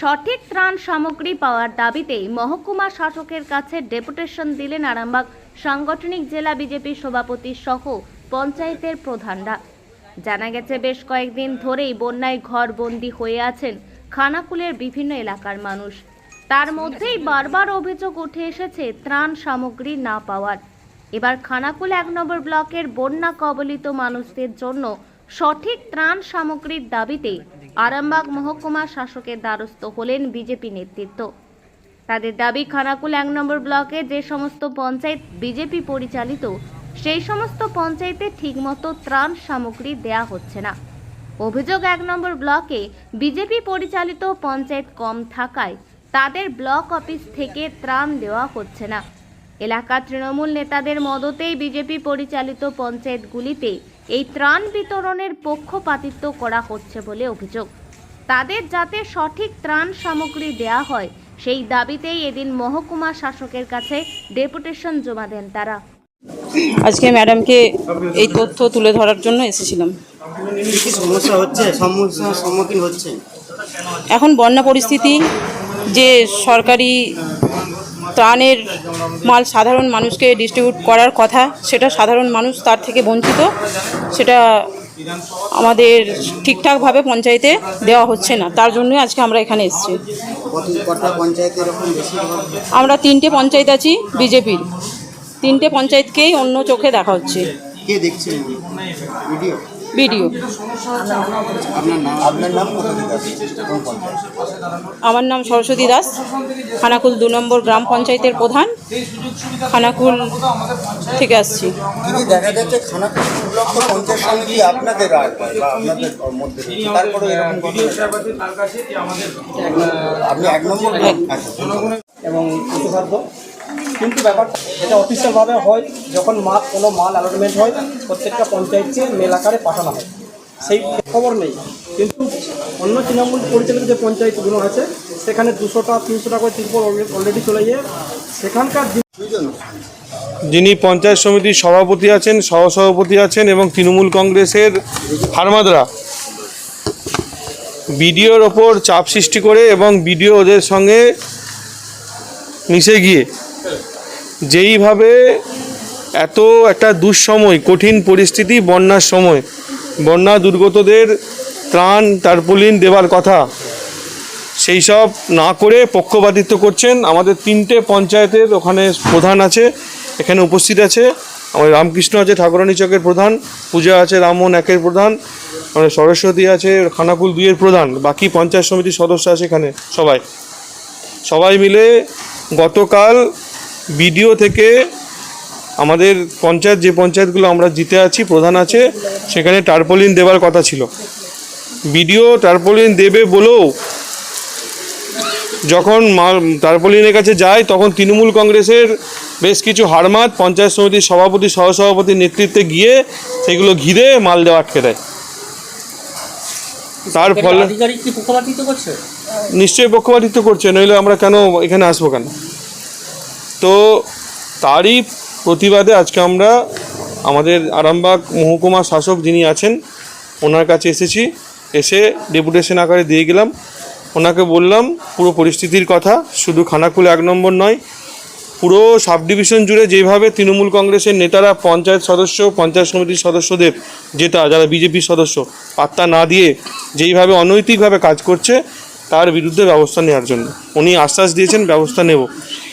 সঠিক ত্রাণ সামগ্রী পাওয়ার দাবিতে মহকুমা শাসকের কাছে ডেপুটেশন দিলেন আরামবাগ সাংগঠনিক জেলা বিজেপি সভাপতি সহ পঞ্চায়েতের প্রধানরা। জানা গেছে, বেশ কয়েকদিন ধরেই বন্যায় ঘরবন্দি হয়ে আছেন খানাকুলের বিভিন্ন এলাকার মানুষ। তার মধ্যেই বারবার অভিযোগ উঠে এসেছে ত্রাণ সামগ্রী না পাওয়ার। এবার খানাকুল এক নম্বর ব্লকের বন্যা কবলিত মানুষদের জন্য সঠিক ত্রাণ সামগ্রীর দাবিতে আরামবাগ মহকুমা শাসকের দ্বারস্থ হলেন বিজেপি নেতৃত্ব। তাদের দাবি, খানাকুল এক নম্বর ব্লকে যে সমস্ত পঞ্চায়েত বিজেপি পরিচালিত, সেই সমস্ত পঞ্চায়েতে ঠিকমতো ত্রাণ সামগ্রী দেয়া হচ্ছে না। অভিযোগ, এক নম্বর ব্লকে বিজেপি পরিচালিত পঞ্চায়েত কম থাকায় তাদের ব্লক অফিস থেকে ত্রাণ দেওয়া হচ্ছে না। এলাকার তৃণমূল নেতাদের মদতেই বিজেপি পরিচালিত পঞ্চায়েতগুলিতে এই ত্রাণ বিতরণের পক্ষপাতিত্ব করা হচ্ছে বলে অভিযোগ। তাদের যাতে সঠিক ত্রাণ সামগ্রী দেয়া হয় সেই দাবিতেই এদিন মহকুমা শাসকের কাছে ডেপুটেশন জমা দেন তারা। আজকে ম্যাডামকে এই তথ্য তুলে ধরার জন্য এসেছিলাম। কি কি সমস্যা হচ্ছে? সমস্যার সম্মুখীন হচ্ছে। এখন বন্যা পরিস্থিতি যে সরকারি ত্রাণের মাল সাধারণ মানুষকে ডিস্ট্রিবিউট করার কথা সেটা সাধারণ মানুষ তার থেকে বঞ্চিত সেটা আমাদের ঠিকঠাকভাবে পঞ্চায়েতে দেওয়া হচ্ছে না। তার জন্য আজকে আমরা এখানে এসেছি। আমরা তিনটে পঞ্চায়েত আছি বিজেপির। তিনটে পঞ্চায়েতকেই অন্য চোখে দেখা হচ্ছে। কে দেখছেন ভিডিও? পঞ্চায়েত? আমার নাম সরস্বতী দাস। খানাকুল দু নম্বর গ্রাম পঞ্চায়েতের প্রধান। খানাকুল থেকে আসছি। যদি দেখা যাচ্ছে খানাকুল ব্লক তো পঞ্চায়েত সমিতি আপনাদের আর বা আপনাদের মধ্যে রয়েছে। তারপরে এরকম ঘটনা আপনি এক নম্বর ব্লক আচ্ছা এবং কিন্তু ব্যাপারটা এটা অফিসিয়ালভাবে হয় যখন মাল কোনো মাল অ্যালটমেন্ট হয়, প্রত্যেকটা পঞ্চায়েতকে মেল আকারে পাঠানো হয়। সেই খবর নেই। কিন্তু অন্য তৃণমূল পরিচালিত যে পঞ্চায়েতগুলো আছে, সেখানে দুশোটা তিনশো করে তিরপল অলরেডি চলে গিয়ে সেখানকার যিনি পঞ্চায়েত সমিতির সভাপতি আছেন, সহসভাপতি আছেন এবং তৃণমূল কংগ্রেসের হারমাদরা, বিডিওর ওপর চাপ সৃষ্টি করে এবং বিডিও ওদের সঙ্গে মিশে গিয়ে যেইভাবে এত একটা দুঃসময়, কঠিন পরিস্থিতি, বন্যার সময়। বন্যা দুর্গতদের ত্রাণ টার্পুলিন দেওয়ার কথা। সেই সব না করে পক্ষপাতিত্ব করছেন আমাদের তিনটে পঞ্চায়েতের ওখানে প্রধান আছে, এখানে উপস্থিত আছে। আমাদের রামকৃষ্ণ আছে, ঠাকুরানী চকের প্রধান, পূজা আছে, রামমোহন একের প্রধান মানে সরস্বতী আছে, খানাকুল দুইয়ের প্রধান, বাকি পঞ্চায়েত সমিতির সদস্য আছে এখানে সবাই। সবাই মিলে গতকাল বিডিও থেকে আমাদের পঞ্চায়েত যে পঞ্চায়েতগুলো আমরা জিতে আছি প্রধান আছে সেখানে টার্পলিন দেওয়ার কথা ছিল। বিডিও টার্পলিন দেবে বলেও যখন মাল টার্পলিনের কাছে যায় তখন তৃণমূল কংগ্রেসের বেশ কিছু হারমাত পঞ্চায়েত সমিতির সভাপতি সহসভাপতির নেতৃত্বে গিয়ে সেগুলো ঘিরে মাল দেওয়া আটকে দেয়। তার ফলে নিশ্চয়ই পক্ষপাতিত্ব করছে নইলে আমরা কেন এখানে আসব কেন? তো তারই প্রতিবাদে আজকে আমরা আমাদের আরামবাগ মহকুমা শাসক যিনি আছেন, ওনার কাছে এসেছি। এসে ডেপুটেশন আকারে দিয়ে গেলাম। ওনাকে বললাম, পুরো পরিস্থিতির কথা, শুধু খানাকুল এক নম্বর নয়, পুরো সাব ডিভিশন জুড়ে যেভাবে তৃণমূল কংগ্রেসের নেতারা, পঞ্চায়েত সদস্য, পঞ্চায়েত সমিতির সদস্যদের যেটা যারা বিজেপির সদস্য, পাত্তা না দিয়ে যেইভাবে অনৈতিকভাবে কাজ করছে তার বিরুদ্ধে ব্যবস্থা নেওয়ার জন্য। উনি আশ্বাস দিয়েছেন, ব্যবস্থা নেব।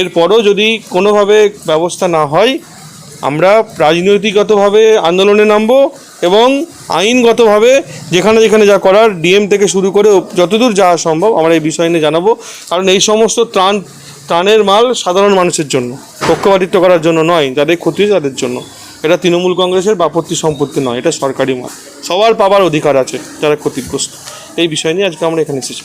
এরপরও যদি কোনোভাবে ব্যবস্থা না হয়, আমরা রাজনৈতিকগতভাবে আন্দোলনে নামব এবং আইনগতভাবে যেখানে যেখানে যা করার ডিএম থেকে শুরু করে যতদূর যাওয়া সম্ভব আমরা এই বিষয় নিয়ে জানাব। কারণ এই সমস্ত ত্রাণ, ত্রাণের মাল সাধারণ মানুষের জন্য, পক্ষপাতিত্ব করার জন্য নয়, যাদের ক্ষতি তাদের জন্য। এটা তৃণমূল কংগ্রেসের বাপত্তি সম্পত্তি নয়, এটা সরকারি মাল। সবার পাবার অধিকার আছে যারা ক্ষতিগ্রস্ত। এই বিষয় নিয়ে আজকে আমরা এখানে এসেছি।